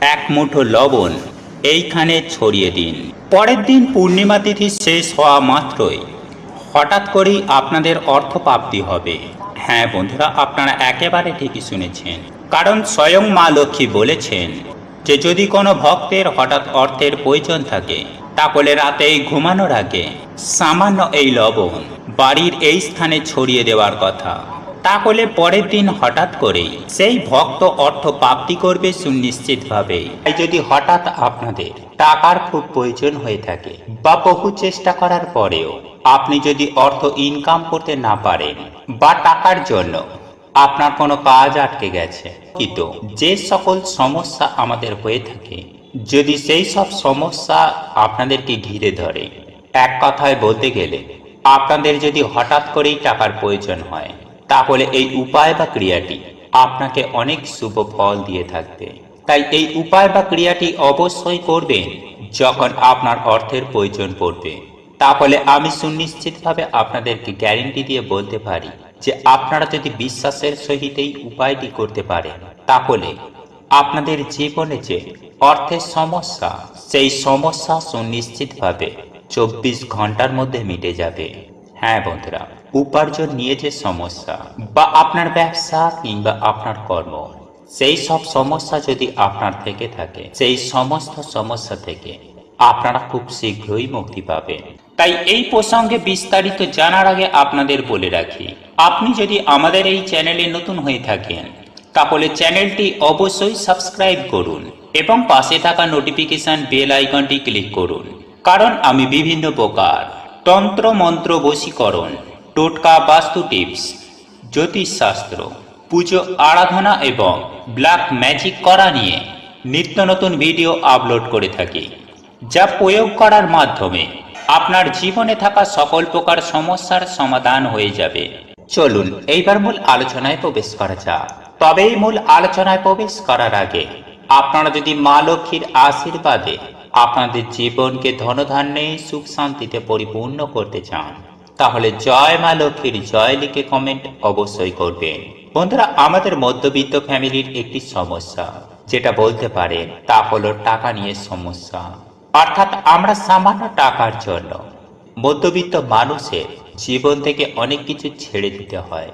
এক মুঠো লবণ এইখানে ছড়িয়ে দিন। পরের দিন পূর্ণিমা তিথি শেষ হওয়া মাত্রই হঠাৎ করেই আপনাদের অর্থপ্রাপ্তি হবে। হ্যাঁ বন্ধুরা, আপনারা একেবারে ঠিকই শুনেছেন। কারণ স্বয়ং মা লক্ষ্মী বলেছেন যে, যদি কোনো ভক্তের হঠাৎ অর্থের প্রয়োজন থাকে, তাহলে রাতে ঘুমানোর আগে সামান্য এই লবণ বাড়ির এই স্থানে ছড়িয়ে দেওয়ার কথা। তাহলে পরের দিন হঠাৎ করেই সেই ভক্ত অর্থ প্রাপ্তি করবে সুনিশ্চিতভাবে। তাই যদি হঠাৎ আপনাদের টাকার খুব প্রয়োজন হয়ে থাকে বা বহু চেষ্টা করার পরেও আপনি যদি অর্থ ইনকাম করতে না পারেন বা টাকার জন্য আপনার কোনো কাজ আটকে গেছে, কিন্তু যে সকল সমস্যা আমাদের হয়ে থাকে, যদি সেই সব সমস্যা আপনাদেরকে ঘিরে ধরে, এক কথায় বলতে গেলে আপনাদের যদি হঠাৎ করেই টাকার প্রয়োজন হয় তাহলে এই উপায় বা ক্রিয়াটি আপনাকে অনেক শুভ ফল দিয়ে থাকবে। তাই এই উপায় বা ক্রিয়াটি অবশ্যই করবেন যখন আপনার অর্থের প্রয়োজন পড়বে। তাহলে আমি সুনিশ্চিতভাবে আপনাদেরকে গ্যারেন্টি দিয়ে বলতে পারি যে আপনারা যদি বিশ্বাসের সহিত এই উপায়টি করতে পারেন, তাহলে আপনাদের জীবনে যে অর্থের সমস্যা, সেই সমস্যা সুনিশ্চিতভাবে চব্বিশ ঘণ্টার মধ্যে মিটে যাবে। হ্যাঁ বন্ধুরা উপার্জন নিয়ে যে সমস্যা বা আপনার ব্যবসা কিংবা আপনার কর্ম, সেই সব সমস্যা যদি আপনার থেকে থাকে, সেই সমস্ত সমস্যা থেকে আপনারা খুব শীঘ্রই মুক্তি পাবেন। তাই এই প্রসঙ্গে বিস্তারিত জানার আগে আপনাদের বলে রাখি, আপনি যদি আমাদের এই চ্যানেলে নতুন হয়ে থাকেন, তাহলে চ্যানেলটি অবশ্যই সাবস্ক্রাইব করুন এবং পাশে থাকা নোটিফিকেশন বেল আইকনটি ক্লিক করুন। কারণ আমি বিভিন্ন প্রকার তন্ত্র মন্ত্র বশীকরণ টোটকা বাস্তু টিপস, জ্যোতিষশাস্ত্র, পুজো আরাধনা এবং ব্ল্যাক ম্যাজিক করা নিয়ে নিত্য নতুন ভিডিও আপলোড করে থাকি, যা প্রয়োগ করার মাধ্যমে আপনার জীবনে থাকা সকল প্রকার সমস্যার সমাধান হয়ে যাবে। চলুন, এইবার মূল আলোচনায় প্রবেশ করা যাক। তবে এই মূল আলোচনায় প্রবেশ করার আগে, আপনারা যদি মা লক্ষ্মীর আশীর্বাদে আপনাদের জীবনকে ধনধান্যে সুখ শান্তিতে পরিপূর্ণ করতে চান তাহলে জয় মা লক্ষ্মীর জয় লিখে কমেন্ট অবশ্যই করবেন। বন্ধুরা, আমাদের মধ্যবিত্ত ফ্যামিলির একটি সমস্যা, যেটা বলতে পারেন তা হলো টাকা নিয়ে সমস্যা। অর্থাৎ আমরা সামান্য টাকার জন্য মধ্যবিত্ত মানুষের জীবন থেকে অনেক কিছু ছেড়ে দিতে হয়।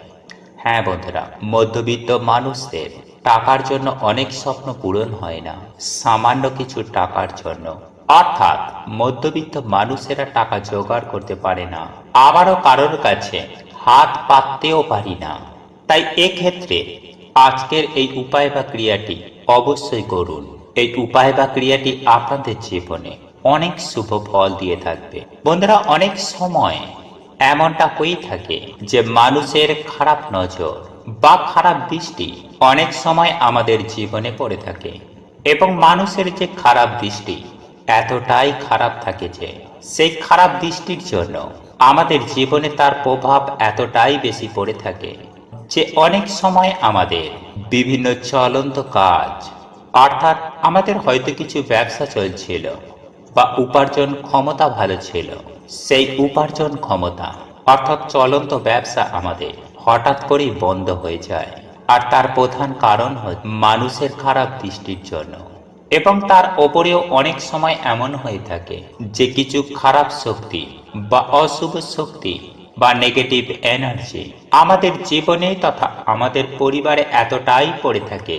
হ্যাঁ বন্ধুরা, মধ্যবিত্ত মানুষদের টাকার জন্য অনেক স্বপ্ন পূরণ হয় না, সামান্য কিছু টাকার জন্য। অর্থাৎ মধ্যবিত্ত মানুষেরা টাকা জোগাড় করতে পারে না। আবারও কারোর কাছে হাত পাততেও পারি না। তাই এক্ষেত্রে আজকের এই উপায় বা ক্রিয়াটি অবশ্যই করুন। এই উপায় বা ক্রিয়াটি আপনাদের জীবনে অনেক শুভ ফল দিয়ে থাকবে। বন্ধুরা, অনেক সময় এমনটা হয়ে থাকে যে মানুষের খারাপ নজর বা খারাপ দৃষ্টি অনেক সময় আমাদের জীবনে পড়ে থাকে এবং মানুষের যে খারাপ দৃষ্টি এতটাই খারাপ থাকে যে সেই খারাপ দৃষ্টির জন্য আমাদের জীবনে তার প্রভাব এতটাই বেশি পড়ে থাকে যে অনেক সময় আমাদের বিভিন্ন চলন্ত কাজ, অর্থাৎ আমাদের হয়তো কিছু ব্যবসা চলছিল বা উপার্জন ক্ষমতা ভালো ছিল, সেই উপার্জন ক্ষমতা, অর্থাৎ চলন্ত ব্যবসা আমাদের হঠাৎ করেই বন্ধ হয়ে যায়। আর তার প্রধান কারণ হচ্ছে মানুষের খারাপ দৃষ্টির জন্য। এবং তার ওপরেও অনেক সময় এমন হয়ে থাকে যে কিছু খারাপ শক্তি বা অশুভ শক্তি বা নেগেটিভ এনার্জি আমাদের জীবনে তথা আমাদের পরিবারে এতটাই পড়ে থাকে,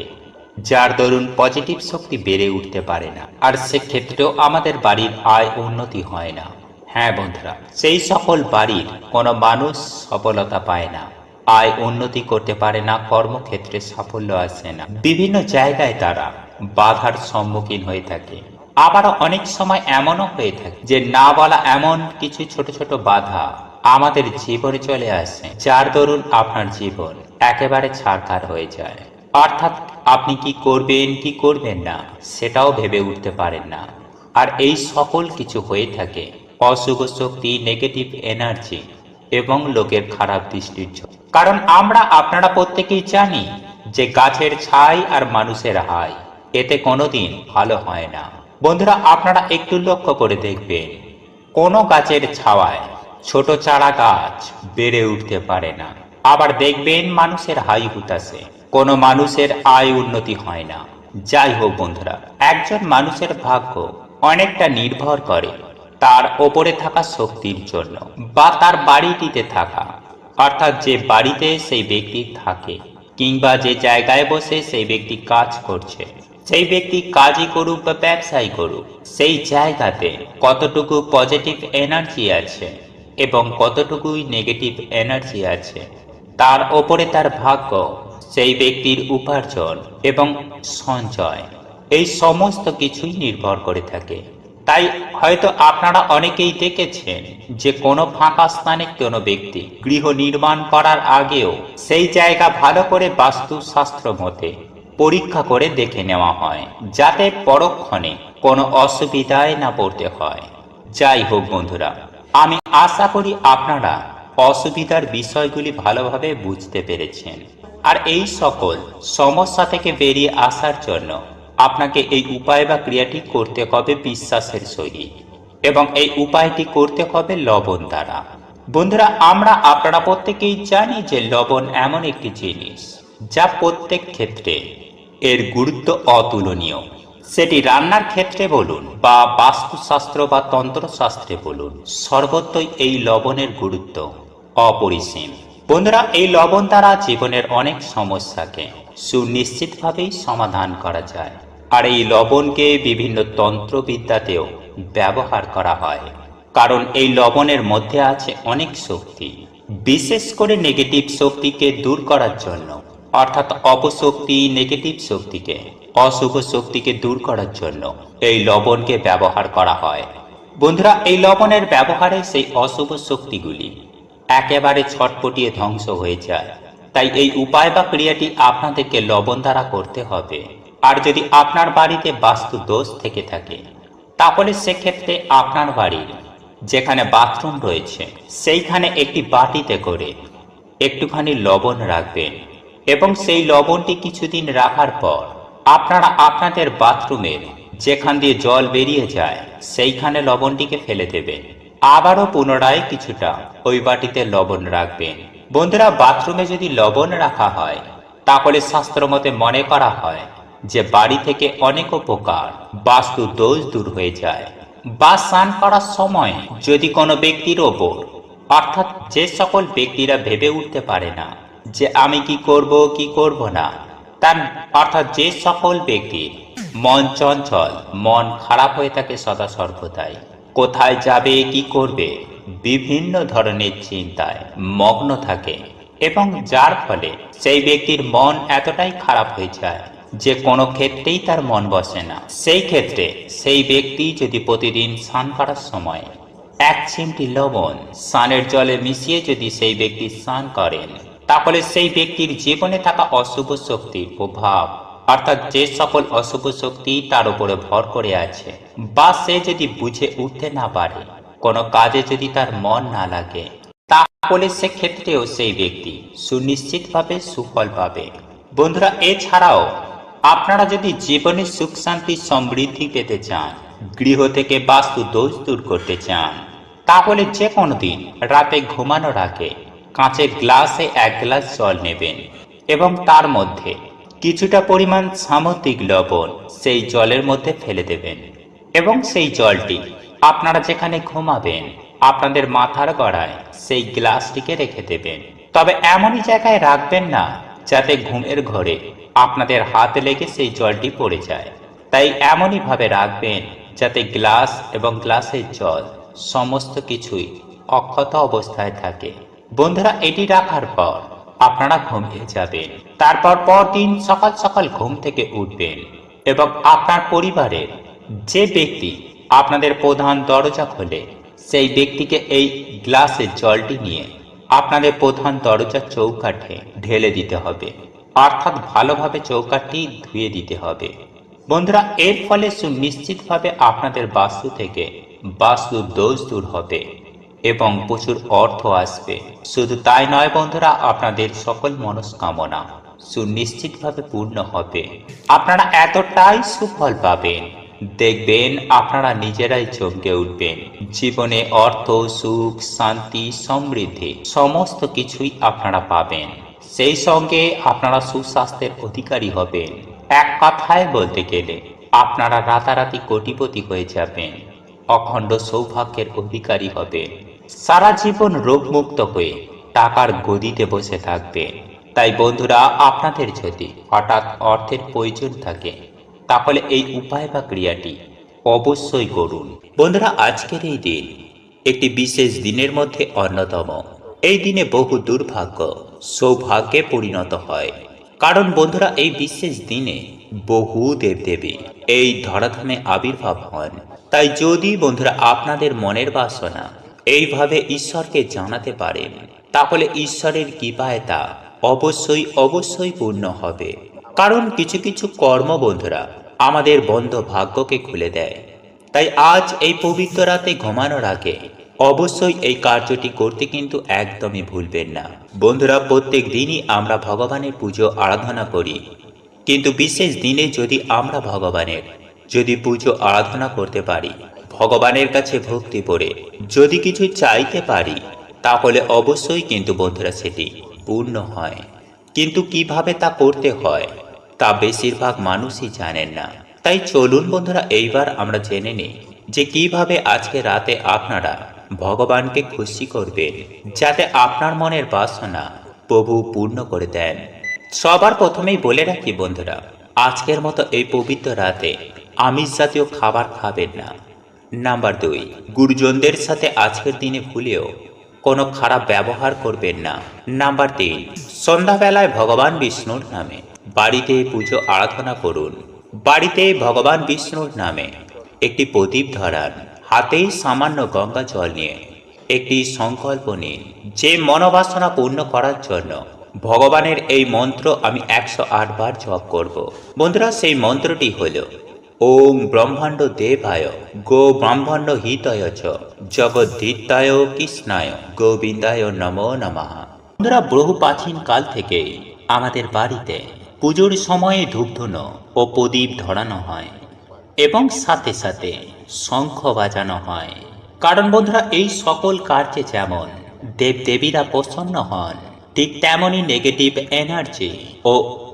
যার দরুন পজিটিভ শক্তি বেড়ে উঠতে পারে না। আর সেক্ষেত্রেও আমাদের বাড়ির আয় উন্নতি হয় না। হ্যাঁ বন্ধুরা, সেই সকল বাড়ির কোনো মানুষ সফলতা পায় না। আয় উন্নতি করতে পারে না, কর্মক্ষেত্রে সাফল্য আসে না। বিভিন্ন জায়গায় তারা বাধার সম্মুখীন হয়ে থাকে। আবার অনেক সময় এমনও হয়ে থাকে যে না বলা এমন কিছু ছোট ছোট বাধা আমাদের জীবনে চলে আসে, যার দরুন আপনার জীবন একেবারে ছাড়খার হয়ে যায়। অর্থাৎ আপনি কি করবেন কি করবেন না, সেটাও ভেবে উঠতে পারেন না। আর এই সকল কিছু হয়ে থাকে অশুভ শক্তি নেগেটিভ এনার্জি এবং লোকের খারাপ দৃষ্টির জন্য। কারণ আমরা, আপনারা প্রত্যেকেই জানি যে গাছের ছাই আর মানুষের হাই। এতে কোনোদিন ভালো হয় না। বন্ধুরা, আপনারা একটু লক্ষ্য করে দেখবেন, কোনো গাছের ছাওয়ায় ছোট চারা গাছ বেড়ে উঠতে পারে না। আবার দেখবেন মানুষের হাই হুতাশে, কোনো মানুষের আয় উন্নতি হয় না। যাই হোক বন্ধুরা, একজন মানুষের ভাগ্য অনেকটা নির্ভর করে তার ওপরে থাকা শক্তির জন্য বা তার বাড়িটিতে থাকা। অর্থাৎ যে বাড়িতে সেই ব্যক্তি থাকে কিংবা যে জায়গায় বসে সেই ব্যক্তি কাজ করছে। সেই ব্যক্তি কাজই করুক বা ব্যবসায় করুক, সেই জায়গাতে কতটুকু পজিটিভ এনার্জি আছে এবং কতটুকুই নেগেটিভ এনার্জি আছে, তার ওপরে তার ভাগ্য, সেই ব্যক্তির উপার্জন এবং সঞ্চয়, এই সমস্ত কিছুই নির্ভর করে থাকে। তাই হয়তো আপনারা অনেকেই দেখেছেন যে কোনো ফাঁকা স্থানে কোনো ব্যক্তি গৃহ নির্মাণ করার আগেও সেই জায়গা ভালো করে বাস্তুশাস্ত্র মতে পরীক্ষা করে দেখে নেওয়া হয়, যাতে পরক্ষণে কোনো অসুবিধায় না পড়তে হয়। যাই হোক বন্ধুরা, আমি আশা করি আপনারা অসুবিধার বিষয়গুলি ভালোভাবে বুঝতে পেরেছেন। আর এই সকল সমস্যা থেকে বেরিয়ে আসার জন্য আপনাকে এই উপায় বা ক্রিয়াটি করতে হবে বিশ্বাসের সহিত এবং এই উপায়টি করতে হবে লবণ দ্বারা। বন্ধুরা, আমরা আপনারা প্রত্যেকেই জানি যে লবণ এমন একটি জিনিস যা প্রত্যেক ক্ষেত্রে এর গুরুত্ব অতুলনীয়। সেটি রান্নার ক্ষেত্রে বলুন বা বাস্তুশাস্ত্র বা তন্ত্রশাস্ত্রে বলুন, সর্বত্রই এই লবণের গুরুত্ব অপরিসীম। বন্ধুরা, এই লবণ দ্বারা জীবনের অনেক সমস্যাকে সুনিশ্চিতভাবেই সমাধান করা যায়। আর এই লবণকে বিভিন্ন তন্ত্রবিদ্যাতেও ব্যবহার করা হয়। কারণ এই লবণের মধ্যে আছে অনেক শক্তি, বিশেষ করে নেগেটিভ শক্তিকে দূর করার জন্য। অর্থাৎ অপশক্তি নেগেটিভ শক্তিকে, অশুভ শক্তিকে দূর করার জন্য এই লবণকে ব্যবহার করা হয়। বন্ধুরা, এই লবণের ব্যবহারে সেই অশুভ শক্তিগুলি একেবারে ছটপটিয়ে ধ্বংস হয়ে যায়। তাই এই উপায় বা ক্রিয়াটি আপনাদেরকে লবণ দ্বারা করতে হবে। আর যদি আপনার বাড়িতে বাস্তু দোষ থেকে থাকে, তাহলে সেক্ষেত্রে আপনার বাড়ির যেখানে বাথরুম রয়েছে, সেইখানে একটি বাটিতে করে একটুখানি লবণ রাখবেন। এবং সেই লবণটি কিছুদিন রাখার পর, আপনারা আপনাদের বাথরুমের যেখান দিয়ে জল বেরিয়ে যায়, সেইখানে লবণটিকে ফেলে দেবেন। আবারও পুনরায় কিছুটা ওই বাটিতে লবণ রাখবেন। বন্ধুরা, বাথরুমে যদি লবণ রাখা হয়, তাহলে শাস্ত্রমতে মনে করা হয় যে বাড়ি থেকে অনেক উপকার বাস্তু দোষ দূর হয়ে যায় বা স্নান করার সময় যদি কোনো ব্যক্তির ওপর, অর্থাৎ যে সকল ব্যক্তিরা ভেবে উঠতে পারে না যে আমি কি করব কি করব না। তার অর্থাৎ যে সকল ব্যক্তির মন চঞ্চল, মন খারাপ হয়ে থাকে সদা সর্বদাই। কোথায় যাবে, কি করবে, বিভিন্ন ধরনের চিন্তায় মগ্ন থাকে। এবং যার ফলে সেই ব্যক্তির মন এতটাই খারাপ হয়ে যায় যে কোনো ক্ষেত্রেই তার মন বসে না। সেই ক্ষেত্রে সেই ব্যক্তি যদি প্রতিদিন স্নান করার সময় এক চিমটি লবণ স্নানের জলে মিশিয়ে যদি সেই ব্যক্তি স্নান করেন তাহলে সেই ব্যক্তির জীবনে থাকা অশুভ শক্তির প্রভাব, অর্থাৎ যে সকল অশুভ শক্তি তার উপরে ভর করে আছে, বা সে যদি বুঝে উঠতে না পারে, কোনো কাজে যদি তার মন না লাগে, তাহলে সেক্ষেত্রেও সেই ব্যক্তি সুনিশ্চিতভাবে সুফল পাবে। বন্ধুরা, এছাড়াও আপনারা যদি জীবনে সুখ, শান্তি, সমৃদ্ধি পেতে চান, গৃহ থেকে বাস্তু দোষ দূর করতে চান, তাহলে যে কোনো দিন রাতে ঘুমানোর আগে কাঁচের গ্লাসে এক গ্লাস জল নেবেন এবং তার মধ্যে কিছুটা পরিমাণ সামুদ্রিক লবণ সেই জলের মধ্যে ফেলে দেবেন এবং সেই জলটি আপনারা যেখানে ঘুমাবেন, আপনাদের মাথার গড়ায় সেই গ্লাসটিকে রেখে দেবেন। তবে এমনই জায়গায় রাখবেন না যাতে ঘুমের ঘরে আপনাদের হাত লেগে সেই জলটি পড়ে যায়। তাই এমনই ভাবে রাখবেন যাতে গ্লাস এবং গ্লাসের জল সমস্ত কিছুই অক্ষত অবস্থায় থাকে। বন্ধুরা, এটি রাখার পর আপনারা ঘুমিয়ে যাবেন। তারপর পরদিন সকাল সকাল ঘুম থেকে উঠবেন এবং আপনার পরিবারের যে ব্যক্তি আপনাদের প্রধান দরজা খোলে, সেই ব্যক্তিকে এই গ্লাসের জলটি নিয়ে আপনাদের প্রধান দরজার চৌকাঠে ঢেলে দিতে হবে। অর্থাৎ ভালোভাবে চৌকাঠটি ধুয়ে দিতে হবে। বন্ধুরা, এর ফলে সুনিশ্চিতভাবে আপনাদের বাস্তু থেকে বাস্তু দোষ দূর হবে। এবং প্রচুর অর্থ আসবে। শুধু তাই নয় বন্ধুরা, আপনাদের সকল মনস্কামনা সুনিশ্চিতভাবে পূর্ণ হবে। আপনারা এতটাই সুফল পাবেন। দেখবেন আপনারা নিজেরাই চমকে উঠবেন। জীবনে অর্থ, সুখ, শান্তি, সমৃদ্ধি সমস্ত কিছুই আপনারা পাবেন। সেই সঙ্গে আপনারা সুস্বাস্থ্যের অধিকারী হবেন। এক কথায় বলতে গেলে, আপনারা রাতারাতি কোটিপতি হয়ে যাবেন। অখণ্ড সৌভাগ্যের অধিকারী হবেন। সারা জীবন রোগমুক্ত হয়ে টাকার গদিতে বসে থাকবেন তাই বন্ধুরা, আপনাদের যদি হঠাৎ অর্থের প্রয়োজন থাকে, তাহলে এই উপায় বা ক্রিয়াটি অবশ্যই করুন। বন্ধুরা, আজকের এই দিন একটি বিশেষ দিনের মধ্যে অন্যতম। এই দিনে বহু দুর্ভাগ্য, সৌভাগ্যে পরিণত হয়। কারণ বন্ধুরা, এই বিশেষ দিনে বহু দেবদেবী এই ধরাধামে আবির্ভাব হন। তাই যদি বন্ধুরা, আপনাদের মনের বাসনা এইভাবে ঈশ্বরকে জানাতে পারেন। তাহলে ঈশ্বরের কৃপায় তা অবশ্যই অবশ্যই পূর্ণ হবে। কারণ কিছু কিছু কর্ম বন্ধুরা আমাদের বন্ধ ভাগ্যকে খুলে দেয়। তাই আজ এই পবিত্র রাতে ঘুমানোর আগে অবশ্যই এই কার্যটি করতে কিন্তু একদমই ভুলবেন না। বন্ধুরা, প্রত্যেক দিনই আমরা ভগবানের পুজো আরাধনা করি। কিন্তু বিশেষ দিনে যদি আমরা ভগবানের যদি পুজো আরাধনা করতে পারি ভগবানের কাছে ভক্তি করে যদি কিছু চাইতে পারি, তাহলে অবশ্যই কিন্তু বন্ধুরা সেটি পূর্ণ হয়। কিন্তু কীভাবে তা করতে হয়, তা বেশিরভাগ মানুষই জানেন না। তাই চলুন বন্ধুরা, এইবার আমরা জেনে নিই যে কীভাবে আজকে রাতে আপনারা ভগবানকে খুশি করবেন, যাতে আপনার মনের বাসনা প্রভু পূর্ণ করে দেন। সবার প্রথমেই বলে রাখি বন্ধুরা, আজকের মতো এই পবিত্র রাতে আমিষ জাতীয় খাবার খাবেন না। নাম্বার দুই, গুরুজনদের সাথে আজকের দিনে ভুলেও কোনো খারাপ ব্যবহার করবেন না। নাম্বার তিন, সন্ধ্যাবেলায় ভগবান বিষ্ণুর নামে বাড়িতে পুজো আরাধনা করুন। বাড়িতে ভগবান বিষ্ণুর নামে একটি প্রদীপ ধরান। হাতেই সামান্য গঙ্গা জল নিয়ে একটি সংকল্প নিন যে মনোবাসনা পূর্ণ করার জন্য ভগবানের এই মন্ত্র আমি একশো আট বার জপ করব। বন্ধুরা, সেই মন্ত্রটি হল ওম ব্রহ্মাণ্ড দেবায়, গো ব্রহ্মাণ্ড হিতয় চ, জগদ্ধিতায় কৃষ্ণায়, গোবিন্দায় নমো নমঃ। বন্ধুরা, বহু প্রাচীন কাল থেকে আমাদের বাড়িতে পুজোর সময়ে ধূপধুনো ও প্রদীপ ধরানো হয় এবং সাথে সাথে শঙ্খ বাজানো হয়। কারণ বন্ধুরা, এই সকল কার্যে যেমন দেবদেবীরা প্রসন্ন হন, ঠিক তেমনই নেগেটিভ এনার্জি ও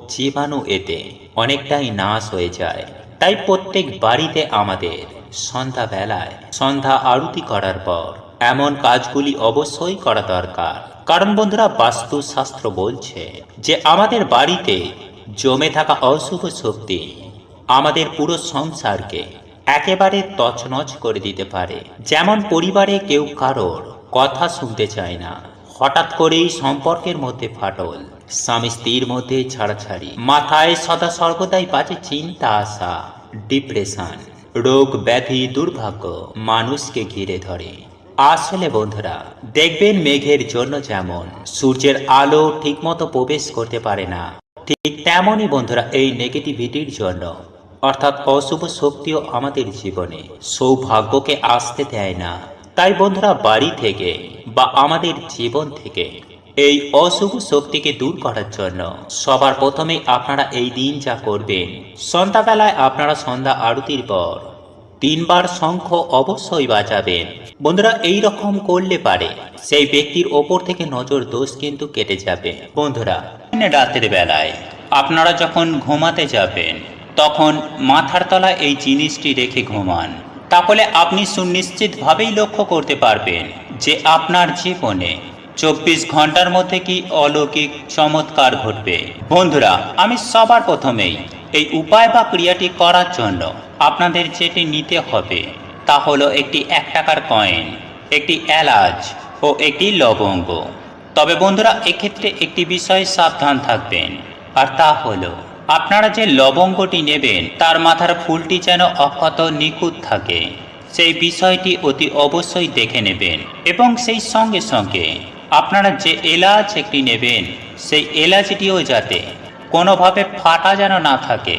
জীবাণু এতে অনেকটাই নাশ হয়ে যায়। তাই প্রত্যেক বাড়িতে আমাদের সন্ধ্যাবেলায় সন্ধ্যা আরতি করার পর এমন কাজগুলি অবশ্যই করা দরকার। কারণ বন্ধুরা, বাস্তুশাস্ত্র বলছে যে আমাদের বাড়িতে জমে থাকা অশুভ শক্তি আমাদের পুরো সংসারকে একেবারে তছনছ করে দিতে পারে। যেমন পরিবারে কেউ কারোর কথা শুনতে চায় না, হঠাৎ করেই সম্পর্কের মধ্যে ফাটল স্বামী স্ত্রীর মধ্যে ছাড়াছাড়ি। মাথায় সদা সর্বদাই বাজে চিন্তা আসা ডিপ্রেশন রোগ ব্যাধি দুর্ভাগ্য মানুষকে ঘিরে ধরে। আসলে বন্ধুরা, দেখবেন মেঘের জন্য যেমন সূর্যের আলো ঠিকমতো প্রবেশ করতে পারে না, ঠিক তেমনই বন্ধুরা এই নেগেটিভিটির জন্য, অর্থাৎ অশুভ শক্তিও আমাদের জীবনে সৌভাগ্যকে আসতে দেয় না। তাই বন্ধুরা বাড়ি থেকে বা আমাদের জীবন থেকে এই অশুভ শক্তিকে দূর করার জন্য। সবার প্রথমে আপনারা এই দিন যা করবেন, সন্ধ্যাবেলায় আপনারা সন্ধ্যা আরতির পর তিনবার শঙ্খ অবশ্যই বাজাবেন। বন্ধুরা এই রকম করলে পারে, সেই ব্যক্তির ওপর থেকে নজর দোষ কিন্তু কেটে যাবে। বন্ধুরা রাতের বেলায় আপনারা যখন ঘুমাতে যাবেন, তখন মাথার তলায় এই জিনিসটি রেখে ঘুমান। তাহলে আপনি সুনিশ্চিতভাবেই লক্ষ্য করতে পারবেন যে আপনার জীবনে চব্বিশ ঘণ্টার মধ্যে কি অলৌকিক চমৎকার ঘটবে? বন্ধুরা, আমি সবার প্রথমেই এই উপায় বা ক্রিয়াটি করার জন্য আপনাদের যেটি নিতে হবে তা হলো একটি এক টাকার কয়েন, একটি এলাচ ও একটি লবঙ্গ। তবে বন্ধুরা, এক্ষেত্রে একটি বিষয়ে সাবধান থাকবেন, আর তা হলো আপনারা যে লবঙ্গটি নেবেন, তার মাথার ফুলটি যেন অক্ষত নিখুঁত থাকে। সেই বিষয়টি অতি অবশ্যই দেখে নেবেন এবং সেই সঙ্গে সঙ্গে আপনারা যে এলাচ একটি নেবেন, সেই এলাচটিও যাতে কোনোভাবে ফাটা যেন না থাকে,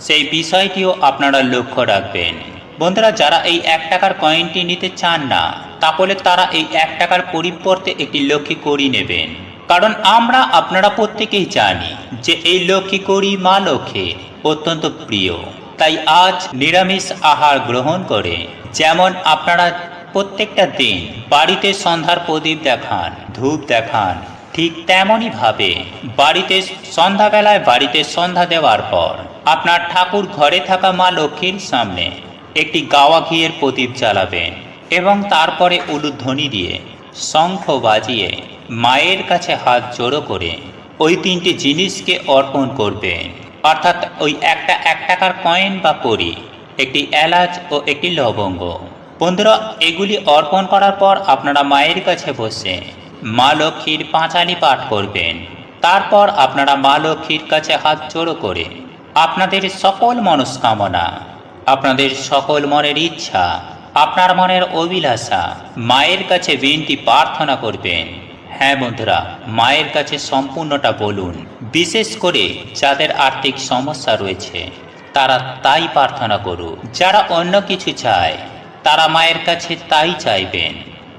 সেই বিষয়টিও আপনারা লক্ষ্য রাখবেন। বন্ধুরা, যারা এই এক টাকার কয়েনটি নিতে চান না, তাহলে তারা এই এক টাকার পরিবর্তে একটি লক্ষ্মী করি নেবেন। কারণ আমরা আপনারা প্রত্যেকেই জানি যে এই লক্ষ্মী করি মা লক্ষ্মী অত্যন্ত প্রিয়। তাই আজ নিরামিষ আহার গ্রহণ করে যেমন আপনারা প্রত্যেকটা দিন বাড়িতে সন্ধ্যার প্রদীপ দেখান, ধূপ দেখান, ঠিক তেমনই ভাবে বাড়িতে সন্ধ্যাবেলায় বাড়িতে সন্ধ্যা দেওয়ার পর আপনার ঠাকুর ঘরে থাকা মা লক্ষ্মীর সামনে একটি গাওয়া ঘিয়ের প্রদীপ জ্বালাবেন এবং তারপরে উলুধ্বনি দিয়ে শঙ্খ বাজিয়ে মায়ের কাছে হাত জোড়ো করে ওই তিনটি জিনিসকে অর্পণ করবেন। অর্থাৎ ওই একটা এক টাকার কয়েন বা করি একটি এলাচ ও একটি লবঙ্গ। বন্ধুরা, এগুলি অর্পণ করার পর আপনারা মায়ের কাছে বসে মা লক্ষ্মীর পাঁচালি পাঠ করবেন। তারপর আপনারা মা লক্ষ্মীর কাছে হাত জোড়ো করে আপনাদের সকল মনস্কামনা, আপনাদের সকল মনের ইচ্ছা, আপনার মনের অভিলাষা মায়ের কাছে বিনতি প্রার্থনা করবেন। হ্যাঁ বন্ধুরা, মায়ের কাছে সম্পূর্ণটা বলুন, বিশেষ করে যাদের আর্থিক সমস্যা রয়েছে, তারা তাই প্রার্থনা করুক। যারা অন্য কিছু চায় তারা মায়ের কাছে তাই চাইবেন।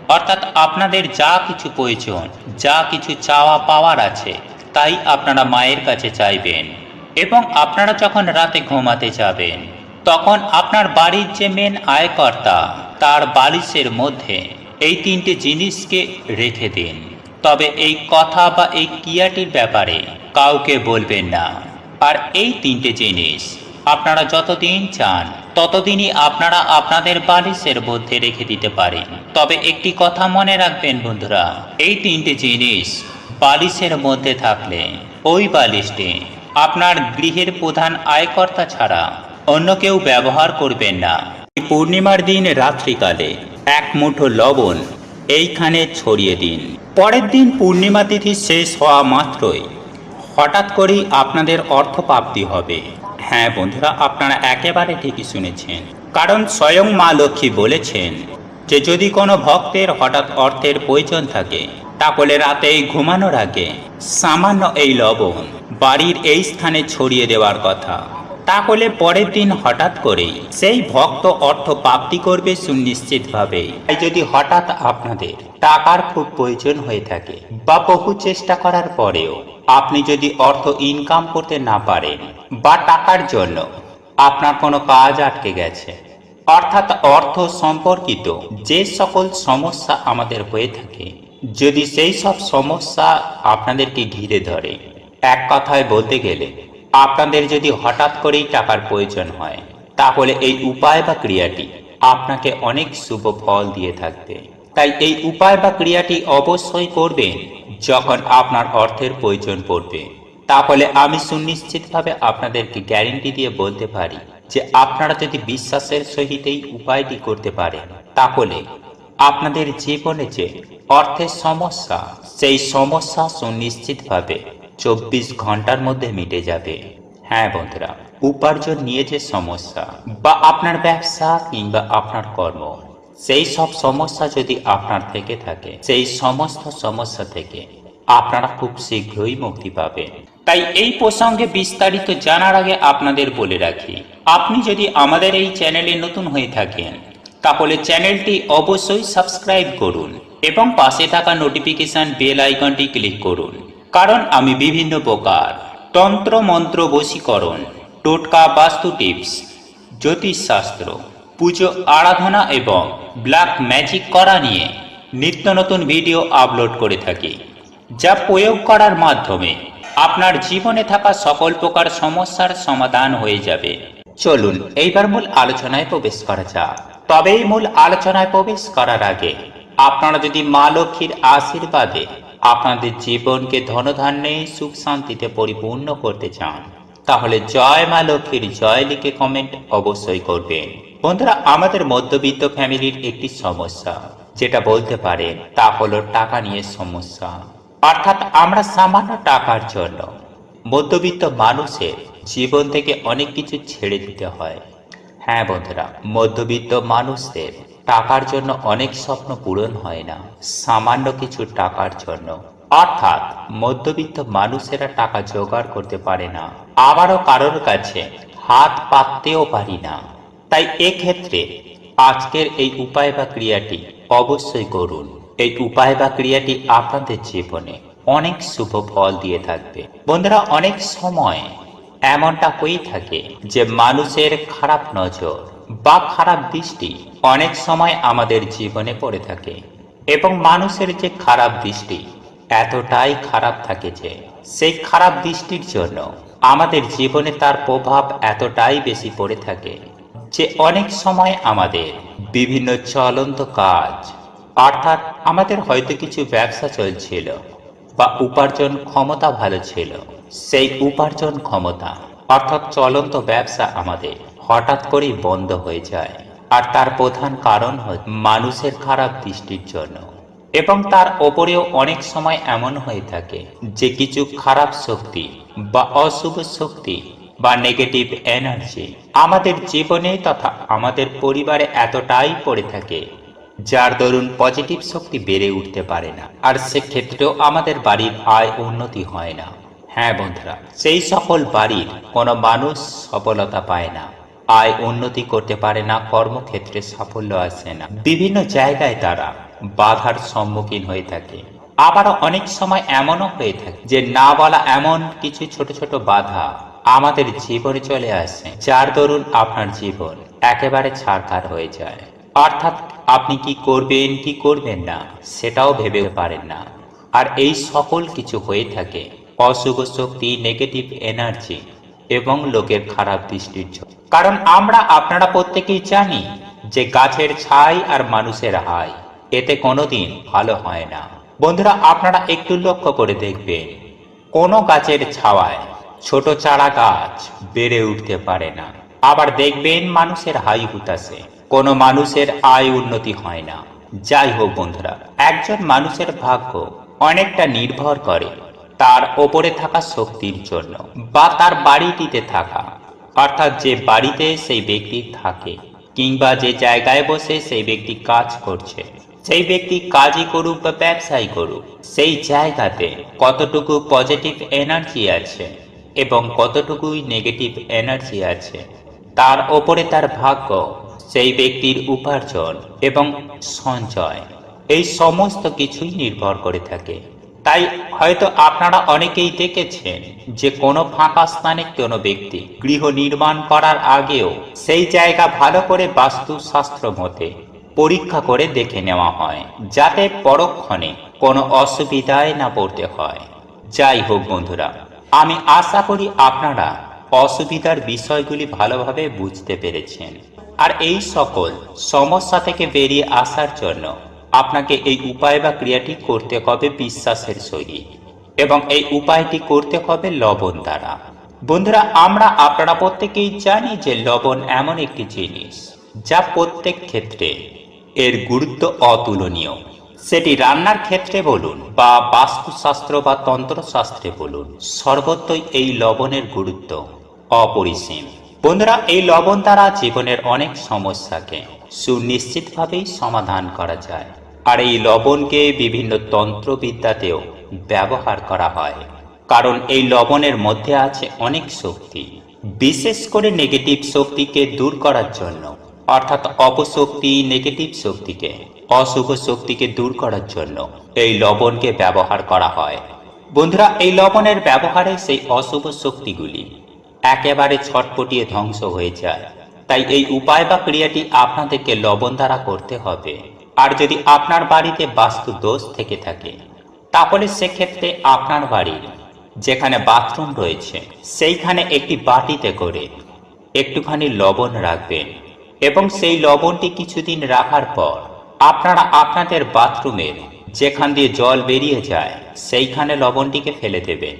অর্থাৎ আপনাদের যা কিছু প্রয়োজন, যা কিছু চাওয়া পাওয়ার আছে, তাই আপনারা মায়ের কাছে চাইবেন। এবং আপনারা যখন রাতে ঘুমাতে যাবেন, তখন আপনার বাড়ির যে মেন আয়কর্তা, তার বালিশের মধ্যে এই তিনটে জিনিসকে রেখে দিন। তবে এই কথা বা এই ক্রিয়াটির ব্যাপারে কাউকে বলবেন না। আর এই তিনটে জিনিস আপনারা যতদিন চান ততদিনই আপনারা আপনাদের বালিশের মধ্যে রেখে দিতে পারেন। তবে একটি কথা মনে রাখবেন বন্ধুরা, এই তিনটি জিনিস বালিশের মধ্যে থাকলে, ওই বালিশটি আপনার গৃহের প্রধান আয়কর্তা ছাড়া অন্য কেউ ব্যবহার করবেন না। পূর্ণিমার দিন রাত্রিকালে এক মুঠো লবণ এইখানে ছড়িয়ে দিন। পরের দিন পূর্ণিমা তিথি শেষ হওয়া মাত্রই হঠাৎ করেই আপনাদের অর্থপ্রাপ্তি হবে। হ্যাঁ বন্ধুরা, আপনারা একেবারে ঠিকই শুনেছেন। কারণ স্বয়ং মা লক্ষ্মী বলেছেন যে, যদি কোনো ভক্তের হঠাৎ অর্থের প্রয়োজন থাকে, তাহলে রাতেই ঘুমানোর আগে সামান্য এই লবণ বাড়ির এই স্থানে ছড়িয়ে দেওয়ার কথা। তাহলে পরের দিন হঠাৎ করেই সেই ভক্ত অর্থ প্রাপ্তি করবে সুনিশ্চিতভাবে। তাই যদি হঠাৎ আপনাদের টাকার খুব প্রয়োজন হয়ে থাকে বা বহু চেষ্টা করার পরেও আপনি যদি অর্থ ইনকাম করতে না পারেন বা টাকার জন্য আপনার কোনো কাজ আটকে গেছে, অর্থাৎ অর্থ সম্পর্কিত যে সকল সমস্যা আমাদের হয়ে থাকে, যদি সেই সব সমস্যা আপনাদেরকে ঘিরে ধরে, এক কথায় বলতে গেলে আপনাদের যদি হঠাৎ করেই টাকার প্রয়োজন হয়, তাহলে এই উপায় বা ক্রিয়াটি আপনাকে অনেক শুভ ফল দিয়ে থাকবে। তাই এই উপায় বা ক্রিয়াটি অবশ্যই করবেন যখন আপনার অর্থের প্রয়োজন পড়বে। তাহলে আমি সুনিশ্চিতভাবে আপনাদেরকে গ্যারেন্টি দিয়ে বলতে পারি যে আপনারা যদি বিশ্বাসের সহিত এই উপায়টি করতে পারেন, তাহলে আপনাদের জীবনে যে অর্থের সমস্যা, সেই সমস্যা সুনিশ্চিতভাবে চব্বিশ ঘণ্টার মধ্যে মিটে যাবে। হ্যাঁ বন্ধুরা, উপার্জন নিয়ে যে সমস্যা। বা আপনার ব্যবসা কিংবা আপনার কর্ম। সেই সব সমস্যা যদি আপনার থেকে থাকে, সেই সমস্ত সমস্যা থেকে আপনারা খুব শীঘ্রই মুক্তি পাবেন। তাই এই প্রসঙ্গে বিস্তারিত জানার আগে আপনাদের বলে রাখি, আপনি যদি আমাদের এই চ্যানেলে নতুন হয়ে থাকেন, তাহলে চ্যানেলটি অবশ্যই সাবস্ক্রাইব করুন এবং পাশে থাকা নোটিফিকেশন বেল আইকনটি ক্লিক করুন। কারণ আমি বিভিন্ন প্রকার তন্ত্র মন্ত্র বশীকরণ, টোটকা বাস্তু টিপস, জ্যোতিষশাস্ত্র, পুজো আরাধনা এবং ব্ল্যাক ম্যাজিক করা নিয়ে নিত্য নতুন ভিডিও আপলোড করে থাকি, যা প্রয়োগ করার মাধ্যমে আপনার জীবনে থাকা সকল প্রকার সমস্যার সমাধান হয়ে যাবে। চলুন, এইবার মূল আলোচনায় প্রবেশ করা যাক। তবেই মূল আলোচনায় প্রবেশ করার আগে আপনারা যদি মা লক্ষ্মীর আশীর্বাদে আপনাদের জীবনকে ধনধান্যে, সুখ শান্তিতে পরিপূর্ণ করতে চান, তাহলে জয় মা লক্ষ্মীর জয় লিখে কমেন্ট অবশ্যই করবেন। বন্ধুরা, আমাদের মধ্যবিত্ত ফ্যামিলির একটি সমস্যা, যেটা বলতে পারেন তা হলো টাকা নিয়ে সমস্যা। অর্থাৎ আমরা সামান্য টাকার জন্য মধ্যবিত্ত মানুষের জীবন থেকে অনেক কিছু ছেড়ে দিতে হয়। হ্যাঁ বন্ধুরা, মধ্যবিত্ত মানুষদের টাকার জন্য অনেক স্বপ্ন পূরণ হয় না, সামান্য কিছু টাকার জন্য। অর্থাৎ, মধ্যবিত্ত মানুষেরা টাকা জোগাড় করতে পারে না। আবারও কারোর কাছে হাত পাততেও পারি না। তাই এক্ষেত্রে আজকের এই উপায় বা ক্রিয়াটি অবশ্যই করুন। এই উপায় বা ক্রিয়াটি আপনাদের জীবনে অনেক শুভ ফল দিয়ে থাকবে। বন্ধুরা, অনেক সময় এমনটা হয়ে থাকে যে মানুষের খারাপ নজর বা খারাপ দৃষ্টি অনেক সময় আমাদের জীবনে পড়ে থাকে এবং মানুষের যে খারাপ দৃষ্টি এতটাই খারাপ থাকে যে সেই খারাপ দৃষ্টির জন্য আমাদের জীবনে তার প্রভাব এতটাই বেশি পড়ে থাকে যে অনেক সময় আমাদের বিভিন্ন চলন্ত কাজ, অর্থাৎ আমাদের হয়তো কিছু ব্যবসা চলছিল বা উপার্জন ক্ষমতা ভালো ছিল, সেই উপার্জন ক্ষমতা, অর্থাৎ চলন্ত ব্যবসা আমাদের হঠাৎ করেই বন্ধ হয়ে যায়। আর তার প্রধান কারণ হয় মানুষের খারাপ দৃষ্টির জন্য। এবং তার ওপরেও অনেক সময় এমন হয়ে থাকে যে কিছু খারাপ শক্তি বা অশুভ শক্তি বা নেগেটিভ এনার্জি আমাদের জীবনে তথা আমাদের পরিবারে এতটাই পড়ে থাকে, যার দরুন পজিটিভ শক্তি বেড়ে উঠতে পারে না। আর সেক্ষেত্রেও আমাদের বাড়ির আয় উন্নতি হয় না। হ্যাঁ বন্ধুরা, সেই সকল বাড়ির কোনো মানুষ সফলতা পায় না। আয় উন্নতি করতে পারে না, কর্মক্ষেত্রে সাফল্য আসে না। বিভিন্ন জায়গায় তারা বাধার সম্মুখীন হয়ে থাকে। আবার অনেক সময় এমনও হয়ে থাকে যে, না বলা এমন কিছু ছোট ছোট বাধা আমাদের জীবনে চলে আসে, যার দরুন আপনার জীবন একেবারে ছাড়খার হয়ে যায়। অর্থাৎ আপনি কি করবেন কি করবেন না, সেটাও ভেবে পারেন না। আর এই সকল কিছু হয়ে থাকে, অশুভ শক্তি নেগেটিভ এনার্জি এবং লোকের খারাপ দৃষ্টির জন্য কারণ আমরা আপনারা প্রত্যেকেই জানি যে গাছের ছাই আর মানুষের হাই, এতে কোনোদিন ভালো হয় না। বন্ধুরা, আপনারা একটু লক্ষ্য করে দেখবেন, কোনো গাছের ছাওয়ায় ছোট চারা গাছ বেড়ে উঠতে পারে না। আবার দেখবেন মানুষের হাই হুতাশে, কোনো মানুষের আয় উন্নতি হয় না। যাই হোক বন্ধুরা, একজন মানুষের ভাগ্য অনেকটা নির্ভর করে তার ওপরে থাকা শক্তির জন্য বা তার বাড়িটিতে থাকা। অর্থাৎ যে বাড়িতে সেই ব্যক্তি থাকে কিংবা যে জায়গায় বসে সেই ব্যক্তি কাজ করছে। সেই ব্যক্তি কাজই করুক বা ব্যবসাই করুক, সেই জায়গাতে কতটুকু পজিটিভ এনার্জি আছে এবং কতটুকুই নেগেটিভ এনার্জি আছে, তার ওপরে তার ভাগ্য, সেই ব্যক্তির উপার্জন এবং সঞ্চয়, এই সমস্ত কিছুই নির্ভর করে থাকে। তাই হয়তো আপনারা অনেকেই দেখেছেন যে কোনো ফাঁকা স্থানে কোনো ব্যক্তি গৃহ নির্মাণ করার আগেও সেই জায়গা ভালো করে বাস্তুশাস্ত্র মতে পরীক্ষা করে দেখে নেওয়া হয়, যাতে পরক্ষণে কোনো অসুবিধায় না পড়তে হয়। যাই হোক বন্ধুরা, আমি আশা করি আপনারা অসুবিধার বিষয়গুলি ভালোভাবে বুঝতে পেরেছেন। আর এই সকল সমস্যা থেকে বেরিয়ে আসার জন্য আপনাকে এই উপায় বা ক্রিয়াটি করতে হবে বিশ্বাসের সহিত এবং এই উপায়টি করতে হবে লবণ দ্বারা। বন্ধুরা, আমরা আপনারা প্রত্যেকেই জানি যে লবণ এমন একটি জিনিস যা প্রত্যেক ক্ষেত্রে এর গুরুত্ব অতুলনীয়। সেটি রান্নার ক্ষেত্রে বলুন বা বাস্তুশাস্ত্র বা তন্ত্রশাস্ত্রে বলুন, সর্বত্রই এই লবণের গুরুত্ব অপরিসীম। বন্ধুরা, এই লবণ দ্বারা জীবনের অনেক সমস্যাকে সুনিশ্চিতভাবেই সমাধান করা যায়। আর এই লবণকে বিভিন্ন তন্ত্রবিদ্যাতেও ব্যবহার করা হয়। কারণ এই লবণের মধ্যে আছে অনেক শক্তি, বিশেষ করে নেগেটিভ শক্তিকে দূর করার জন্য, অর্থাৎ অপশক্তি নেগেটিভ শক্তিকে, অশুভ শক্তিকে দূর করার জন্য এই লবণকে ব্যবহার করা হয়। বন্ধুরা, এই লবণের ব্যবহারে সেই অশুভ শক্তিগুলি একেবারে ছটপটিয়ে ধ্বংস হয়ে যায়। তাই এই উপায় বা ক্রিয়াটি আপনাদেরকে লবণ দ্বারা করতে হবে। আর যদি আপনার বাড়িতে বাস্তু দোষ থেকে থাকে, তাহলে সেক্ষেত্রে আপনার বাড়ির যেখানে বাথরুম রয়েছে, সেইখানে একটি বাটিতে করে একটুখানি লবণ রাখবেন এবং সেই লবণটি কিছুদিন রাখার পর আপনারা আপনাদের বাথরুমের যেখান দিয়ে জল বেরিয়ে যায়, সেইখানে লবণটিকে ফেলে দেবেন।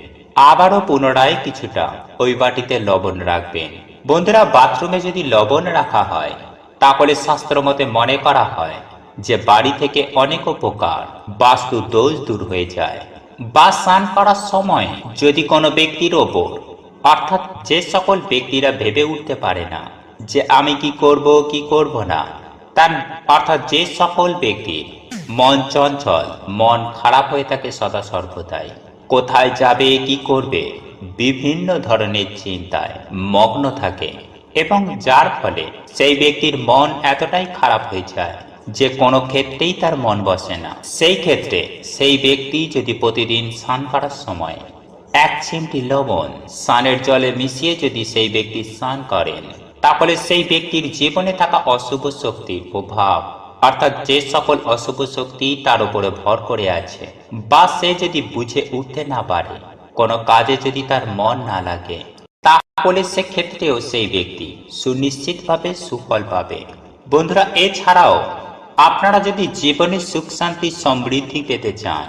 আবারও পুনরায় কিছুটা ওই বাটিতে লবণ রাখবেন। বন্ধুরা, বাথরুমে যদি লবণ রাখা হয়, তাহলে শাস্ত্রমতে মনে করা হয় যে বাড়ি থেকে অনেক উপকার, বাস্তু দোষ দূর হয়ে যায়। বা স্নান করার সময় যদি কোনো ব্যক্তির ওপর, অর্থাৎ যে সকল ব্যক্তিরা ভেবে উঠতে পারে না, যে আমি কি করব কি করব না, তার, অর্থাৎ যে সকল ব্যক্তির মন চঞ্চল, মন খারাপ হয়ে থাকে সদা সর্বদাই। কোথায় যাবে, কি করবে, বিভিন্ন ধরনের চিন্তায় মগ্ন থাকে। এবং যার ফলে সেই ব্যক্তির মন এতটাই খারাপ হয়ে যায় যে কোনো ক্ষেত্রেই তার মন বসে না। সেই ক্ষেত্রে সেই ব্যক্তি যদি প্রতিদিন স্নান করার সময় এক চিমটি লবণ স্নানের জলে মিশিয়ে যদি সেই ব্যক্তি স্নান করেন, তাহলে সেই ব্যক্তির জীবনে থাকা অশুভ শক্তির প্রভাব, অর্থাৎ যে সকল অশুভ শক্তি তার উপরে ভর করে আছে বা সে যদি বুঝে উঠতে না পারে, কোনো কাজে যদি তার মন না লাগে, তাহলে সেক্ষেত্রেও সেই ব্যক্তি সুনিশ্চিতভাবে সুফল পাবে। বন্ধুরা, এছাড়াও আপনারা যদি জীবনে সুখ শান্তি সমৃদ্ধি পেতে চান